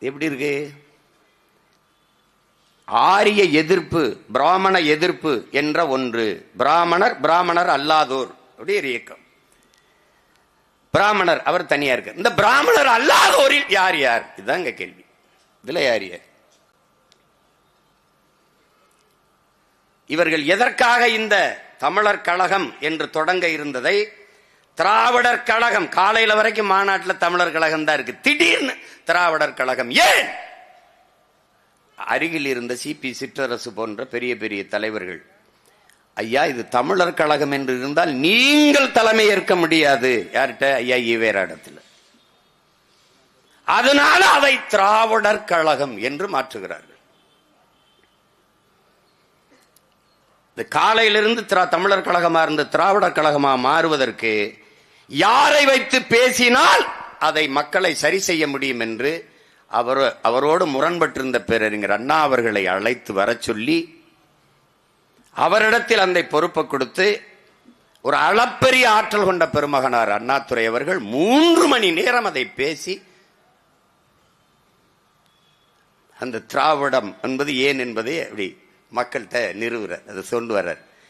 எப்படி இருக்கு? ஆரிய எதிர்ப்பு பிராமண எதிர்ப்பு என்ற ஒன்று. பிராமணர் பிராமணர் அல்லாதோர். அப்படி ஒரு இயக்கம். பிராமணர் அவர் தனியா இருக்கு இந்த பிராமணர் அல்லாதோரில் யார் யார்? இதுதான் கேள்வி. இதுல யார் யார்? இவர்கள் எதற்காக இந்த தமிழர் கழகம் என்று தொடங்க இருந்ததை திராவிடர் கழகம். காலையில வரைக்கும் மாநாட்டில் தமிழர் கழகம் தான் இருக்கு. திடீர்னு திராவிடர் கழகம். ஏன்? அருகில் இருந்த சிபி சிற்றரசு போன்ற பெரிய பெரிய தலைவர்கள். ஐயா இது தமிழர் கழகம் என்று இருந்தால் நீங்கள் தலைமை ஏற்க முடியாது. யார்கிட்ட? ஐயா ஈவேராடத்தில் அதனால அதை திராவிடர் கழகம் என்று மாற்றுகிறார்கள். இந்த காலையிலிருந்து திரா- தமிழர் கழகமா இருந்த திராவிடர் கழகமா மாறுவதற்கு யாரை வைத்து பேசினால் அதை மக்களை சரி செய்ய முடியும் என்று அவர் அவரோடு முரண்பட்டிருந்த பேரறிஞர் அண்ணா அவர்களை அழைத்து வரச் சொல்லி அவரிடத்தில் அந்த பொறுப்பை கொடுத்து ஒரு அளப்பரிய ஆற்றல் கொண்ட பெருமகனார் அண்ணாதுரை அவர்கள் மூன்று மணி நேரம் அதை பேசி அந்த திராவிடம் என்பது ஏன் என்பதை அப்படி மக்கள்கிட்ட நிறுவுறார் அதை சொல்லு வர்றார்